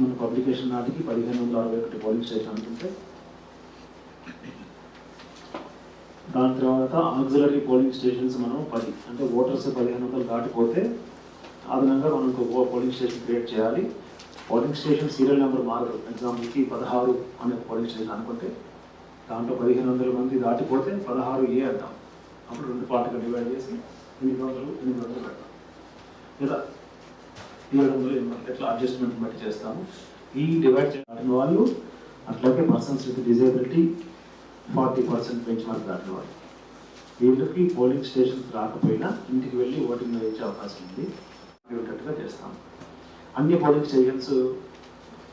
మన పబ్లికేషన్ నాటికి పదిహేను వందల అరవై ఒకటి పోలింగ్ స్టేషన్ అనుకుంటే దాని తర్వాత ఆక్సిలరీ పోలింగ్ స్టేషన్స్ మనం పది అంటే ఓటర్స్ పదిహేను వందలు దాటిపోతే అదనంగా మనం ఇంకో పోలింగ్ స్టేషన్ క్రియేట్ చేయాలి. పోలింగ్ స్టేషన్ సీరియల్ నెంబర్ మారదు. ఎగ్జాంపుల్కి పదహారు అనే పోలింగ్ స్టేషన్ అనుకుంటే దాంట్లో పదిహేను వందల మంది దాటిపోతే పదహారు ఏ అంటాం అప్పుడు రెండు పార్టీగా డివైడ్ చేసి ఎనిమిది వందలు ఎనిమిది వందలు పెడతాం. లేదా ఏడు వందలు ఎనిమిది వందలు ఎట్లా అడ్జస్ట్మెంట్ బట్టి చేస్తాము. ఈ డివైడ్ చేయాలని వాళ్ళు అట్లాగే persons with disability forty percent benchmark దాటిన వాళ్ళు. వీళ్ళకి పోలింగ్ స్టేషన్స్ రాకపోయినా ఇంటికి వెళ్ళి ఓటింగ్ వేయించే అవకాశం ఉంది. ఉండేటట్టుగా చేస్తాం అన్ని పోలింగ్ స్టేషన్స్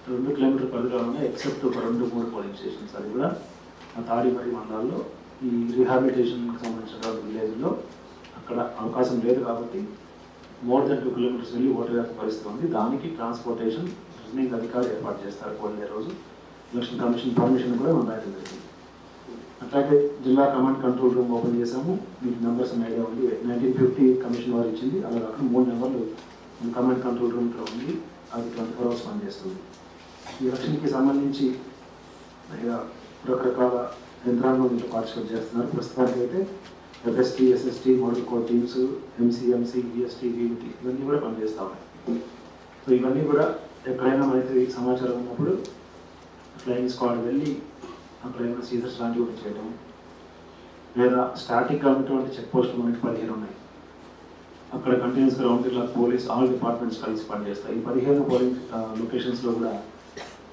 రెండు కిలోమీటర్ పరిధిలో ఉన్నాయి ఎక్సెప్ట్ ఒక రెండు మూడు పోలింగ్ స్టేషన్స్ అది కూడా ఆ మండలాల్లో ఈ రీహాబిలిటేషన్కి సంబంధించిన విలేజ్లో అక్కడ అవకాశం లేదు కాబట్టి మోర్ దెన్ టూ కిలోమీటర్స్ వెళ్ళి ఓటర్ వేసే పరిస్థితి ఉంది దానికి ట్రాన్స్పోర్టేషన్ రిజనింగ్ అధికారులు ఏర్పాటు చేస్తారు పోలింగ్ రోజు. ఎలక్షన్ కమిషన్ పర్మిషన్ కూడా మనం రాయడం జరిగింది అట్లాగే జిల్లా కమాండ్ కంట్రోల్ రూమ్ ఓపెన్ చేసాము మీకు నెంబర్స్ ఐడియా ఉంది. నైన్టీన్ ఫిఫ్టీ కమిషన్ వారు ఇచ్చింది. అలా కాకుండా మూడు నెంబర్లు కమాండ్ కంట్రోల్ రూమ్లో ఉంది. అది ట్వంటీ ఫోర్ అవర్స్ పనిచేస్తుంది. ఈ ఎలక్షన్కి సంబంధించి రకరకాల యంత్రాంగం పార్టిసిపేట్ చేస్తున్నారు. ప్రస్తుతానికి అయితే FST SST model coachings teams MCMC BST వీటి ఇవన్నీ కూడా పనిచేస్తూ ఉన్నాయి. సో ఇవన్నీ కూడా ఎక్కడైనా మనకి సమాచారం ఉన్నప్పుడు ఫ్లయింగ్ స్క్వాడ్ వెళ్ళి అక్కడ ఏమైనా సీజర్స్ లాంటివి కూడా చేయడం లేదా స్టాటిక్గా ఉన్నటువంటి చెక్ పోస్ట్ మనకి పదిహేను ఉన్నాయి. అక్కడ కంటిన్యూస్గా రౌండ్ ఇట్లా పోలీస్ ఆల్ డిపార్ట్మెంట్స్ కలిసి పనిచేస్తాయి. ఈ పదిహేను పోలింగ్ లొకేషన్స్లో కూడా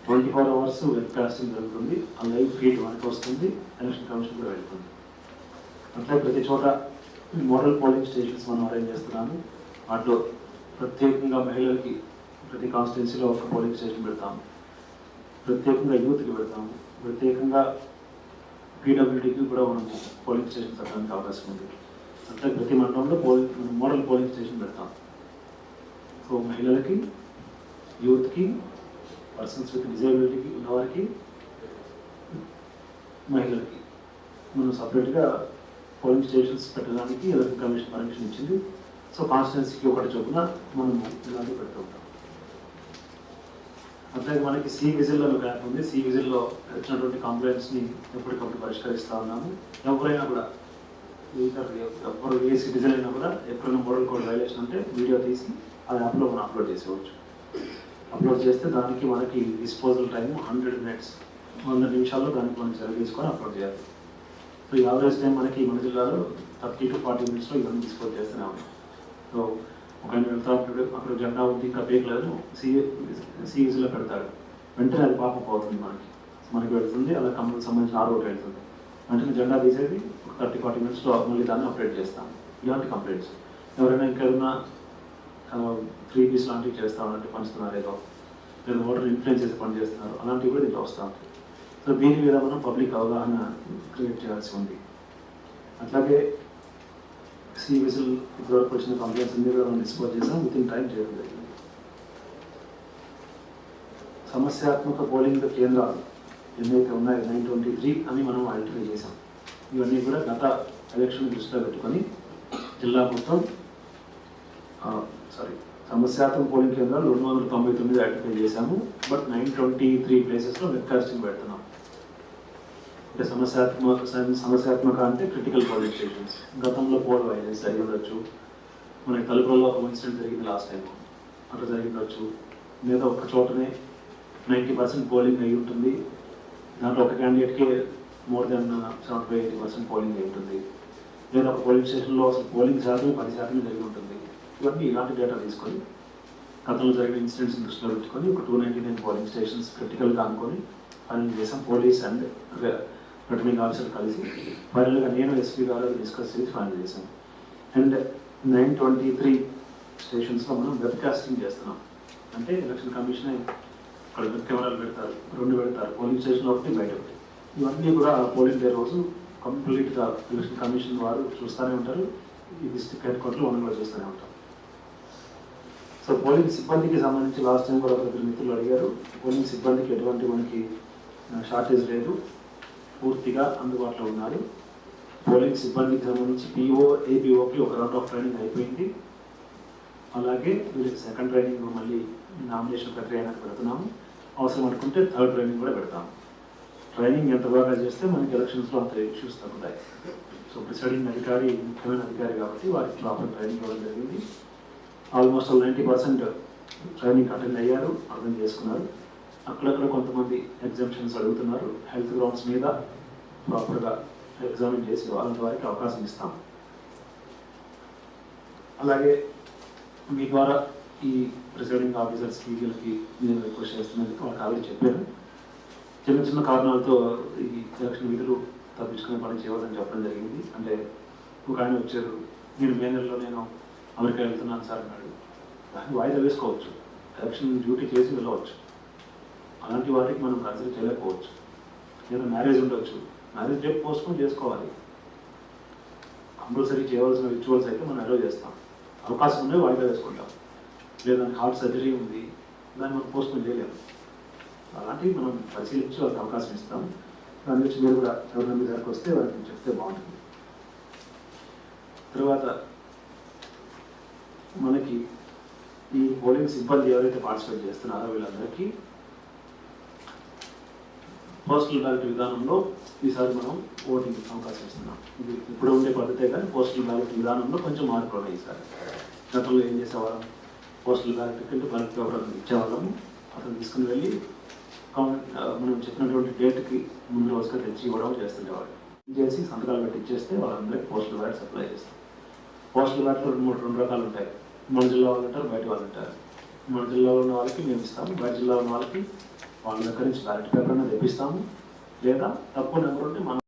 twenty four hours web casting జరుగుతుంది. ఆ లైవ్ ఫీడ్ మనకు వస్తుంది ఎలక్షన్ కమిషన్ కూడా వెళ్తుంది. అంటే ప్రతి చోట మోడల్ పోలింగ్ స్టేషన్స్ మనం అరేంజ్ చేస్తున్నాము. వాటిలో ప్రత్యేకంగా మహిళలకి ప్రతి కాన్స్టిట్యున్సీలో ఒక పోలింగ్ స్టేషన్ పెడతాము. ప్రత్యేకంగా యూత్కి పెడతాము. ప్రత్యేకంగా పీడబ్ల్యూడీకి కూడా మనం పోలింగ్ స్టేషన్ పెట్టడానికి అవకాశం ఉంది. అట్లా ప్రతి మండలంలో పోలింగ్ మోడల్ పోలింగ్ స్టేషన్ పెడతాం. సో మహిళలకి యూత్కి పర్సన్స్ విత్ డిజేబిలిటీకి ఉన్నవారికి మహిళలకి మనం సపరేట్గా పోలింగ్ స్టేషన్స్ పెట్టడానికి ఎలక్షన్ కమిషన్ పర్మిషన్ ఇచ్చింది. సో కాన్స్టిట్యున్సీకి ఒకటి చొప్పున మనం ఇలాంటి పెడుతూ ఉంటాం. అట్లాగే మనకి సి విజిల్లో ఒక యాప్ ఉంది. సి విజిల్లో వచ్చినటువంటి కంప్లైంట్స్ని ఎప్పటికప్పుడు పరిష్కరిస్తూ ఉన్నాము. ఎవరైనా కూడా ఎవరు ఏ సిటిజన్ అయినా కూడా ఎప్పుడైనా మోడల్ కోడ్ వైలేషన్ అంటే వీడియో తీసి ఆ యాప్లో మనం అప్లోడ్ చేసేవచ్చు అప్లోడ్ చేస్తే దానికి మనకి డిస్పోజల్ టైం హండ్రెడ్ మినిట్స్ వంద నిమిషాల్లో దానికి మనం సెలవు తీసుకొని అప్లోడ్ చేయాలి. సో ఈ యావరేజ్ టైం మనకి మన జిల్లాలో థర్టీ టు ఫార్టీ మినిట్స్లో ఇవన్నీ డిస్పోజ్ చేస్తున్నాం సో ఒక ఆయన వెళ్తా అక్కడ జెండా ఉంది ఇంకా పేకలేదు సి సిఈసీలో పెడతాడు వెంటనే అది పాపప్ పోతుంది మనకి. మనకి వెళ్తుంది అలా కంపెనీకి సంబంధించిన ఆరు ఒకటి వెళ్తుంది. వెంటనే జెండా తీసేది ఒక థర్టీ ఫార్టీ మినిట్స్లో మళ్ళీ దాన్ని అప్డేట్ చేస్తాం ఇలాంటి కంప్లైంట్స్ ఎవరైనా ఇంకేదైనా ఫ్రీ పీస్ లాంటివి చేస్తా ఉన్నట్టు పంచుతున్నారు ఏదో లేదా ఓటర్ ఇన్ఫ్లుయెన్స్ చేసి పని చేస్తున్నారు అలాంటివి కూడా దీంట్లో వస్తూ ఉంటాయి. సో దీని మీద మనం పబ్లిక్ అవగాహన క్రియేట్ చేయాల్సి ఉంది. అట్లాగే సీ విజిల్ ఇప్పటివరకు వచ్చిన కంప్లైంట్స్ అన్ని కూడా మనం డిస్పోజ్ చేసాం విత్ ఇన్ టైం చేయడం జరిగింది. సమస్యాత్మక పోలింగ్ కేంద్రాలు ఎన్నైతే ఉన్నాయో నైన్ ట్వంటీ త్రీ అని మనం ఐడెంటిఫై చేసాం. ఇవన్నీ కూడా గత ఎలక్షన్ దృష్టిలో పెట్టుకొని జిల్లా మొత్తం సారీ సమస్యాత్మక పోలింగ్ కేంద్రాలు రెండు వందల తొంభై తొమ్మిది ఐడెంటిఫై చేశాము. బట్ నైన్ ట్వంటీ త్రీ ప్లేసెస్లో వెబ్కాస్టింగ్ పెడుతున్నాం. అంటే సమస్యాత్మక సమస్యాత్మక అంటే క్రిటికల్ పోలింగ్ గతంలో పోల్ వైరస్ జరిగి ఉండొచ్చు. మనకి తలుపులలో ఒక ఇన్సిడెంట్ జరిగింది లాస్ట్ టైం అట్లా జరిగి ఉండొచ్చు. లేదా ఒక చోటనే నైంటీ పర్సెంట్ పోలింగ్ అయి ఉంటుంది. దాంట్లో ఒక క్యాండిడేట్కే more than seventy five eighty percent polling అయి ఉంటుంది. లేదా ఒక పోలింగ్ స్టేషన్లో అసలు పోలింగ్ శాతం పది శాతం జరిగి ఉంటుంది. ఇవన్నీ ఇలాంటి డేటా తీసుకొని గతంలో జరిగిన ఇన్సిడెంట్స్ దృష్టిలో పెట్టుకొని ఒక two ninety nine polling stations క్రిటికల్గా అనుకొని ఫైనల్ చేసాం. పోలీస్ అండ్ రిటర్నింగ్ ఆఫీసర్ కలిసి ఫైనల్గా నేను ఎస్పీ గారు డిస్కస్ చేసి ఫైనల్ చేశాను అండ్ నైన్ ట్వంటీ త్రీ స్టేషన్స్లో మనం వెబ్ కాస్టింగ్ చేస్తున్నాం. అంటే ఎలక్షన్ కమిషన్ అక్కడ వెబ్ కెమెరాలు పెడతారు రెండు పెడతారు పోలింగ్ స్టేషన్ ఒకటి బయట ఒకటి. ఇవన్నీ కూడా పోలింగ్ డే రోజు కంప్లీట్గా ఎలక్షన్ కమిషన్ వారు చూస్తూనే ఉంటారు. ఈ డిస్ట్రిక్ట్ హెడ్ క్వార్టర్లో మనం కూడా చూస్తూనే ఉంటాం. సో పోలింగ్ సిబ్బందికి సంబంధించి లాస్ట్ టైం కూడా ఒకరు మిత్రులు అడిగారు. పోలింగ్ సిబ్బందికి ఎటువంటి మనకి షార్టేజ్ లేదు. పూర్తిగా అందుబాటులో ఉన్నారు. పోలింగ్ సిబ్బందికి సంబంధించి పిఓ ఏబిఓకి ఒక రౌండ్ ఆఫ్ ట్రైనింగ్ అయిపోయింది. అలాగే వీళ్ళకి సెకండ్ ట్రైనింగ్ మళ్ళీ నామినేషన్ ప్రక్రియ అనేది పెడుతున్నాము. అవసరం అనుకుంటే థర్డ్ ట్రైనింగ్ కూడా పెడతాము. ట్రైనింగ్ ఎంత బాగా చేస్తే మనకి ఎలక్షన్స్లో అంత ఇష్యూస్ తగ్గుతాయి. సో ప్రిసైడింగ్ అధికారి ముఖ్యమైన అధికారి కాబట్టి వారికి ప్రాపర్ ట్రైనింగ్ ఇవ్వడం జరిగింది. Almost ninety percent training attend అయ్యారు అర్థం చేసుకున్నారు. అక్కడక్కడ కొంతమంది ఎగ్జామ్షన్స్ అడుగుతున్నారు. హెల్త్ గ్రౌండ్స్ మీద ప్రాపర్గా ఎగ్జామిన్ చేసి వాళ్ళ వారికి అవకాశం ఇస్తాం. అలాగే మీ ద్వారా ఈ ప్రిసైడింగ్ ఆఫీసర్స్ వీళ్ళకి నేను రిక్వెస్ట్ చేస్తున్నందుకు వాళ్ళకి ఆల్రెడీ చెప్పాను చిన్న చిన్న కారణాలతో ఈ ఎలక్షన్ విధులు తప్పించుకునే పని చేయవద్దని చెప్పడం జరిగింది. అంటే ఒక ఆయన వచ్చారు. నేను మే నెలలో నేను అమెరికా వెళ్తున్నాను సార్ అన్నాడు. దాన్ని వాయిదా వేసుకోవచ్చు. ఎలక్షన్ డ్యూటీ చేసి వెళ్ళవచ్చు. అలాంటి వాటికి మనం కన్సిడర్ చేయలేకపోవచ్చు. ఏదైనా మ్యారేజ్ ఉండొచ్చు. మ్యారేజ్ డేట్ పోస్ట్పోన్ చేసుకోవాలి. కంపల్సరీ చేయవలసిన రిచువల్స్ అయితే మనం అలో చేస్తాం. అవకాశం ఉంటే వాయిదా వేసుకుంటాం. లేదా హార్ట్ సర్జరీ ఉంది. దాన్ని మనం పోస్ట్పోన్ చేయలేము అలాంటివి మనం పరిశీలించి వాళ్ళకి అవకాశం ఇస్తాం. దాని గురించి మీరు కూడా ఎవరైనా మీ దగ్గరకు వస్తే వారికి చెప్తే బాగుంటుంది. తర్వాత మనకి ఈ పోలింగ్ సిబ్బంది ఎవరైతే పార్టిసిపేట్ చేస్తున్నారో వీళ్ళందరికీ పోస్టల్ బ్యాలెట్ విధానంలో ఈసారి మనం ఓటింగ్ అవకాశం ఇస్తున్నాం. ఇది ఇప్పుడు ఉండే పద్ధతే కానీ పోస్టల్ బ్యాలెట్ విధానంలో కొంచెం మార్పులు ఉన్నాయి ఈసారి. గతంలో ఏం చేసేవాళ్ళం? పోస్టల్ బ్యాలెట్ కంటే బ్యాలెట్ పేపర్ అతను ఇచ్చేవాళ్ళము. అతను తీసుకుని వెళ్ళి మనం చెప్పినటువంటి డేట్కి ముందు రోజుగా తెచ్చి ఇవ్వడం చేస్తుండేవాడు. చేసి సంతకాలు పెట్టి ఇచ్చేస్తే వాళ్ళందరికీ పోస్టల్ బ్యాలెట్ సప్లై చేస్తాం. పోస్టల్ బ్యాలెట్లో రెండు మూడు రెండు రకాలు ఉంటాయి. మన జిల్లా వాళ్ళు ఉంటారు బయట వాళ్ళు ఉంటారు మన జిల్లాలో ఉన్న వాళ్ళకి మేము ఇస్తాము బయట జిల్లాలో ఉన్న వాళ్ళకి వాళ్ళ దగ్గర నుంచి బ్యాలెట్ పేపర్ అనేది తెప్పిస్తాము లేదా తక్కువ నెంబర్ ఉంటే మనం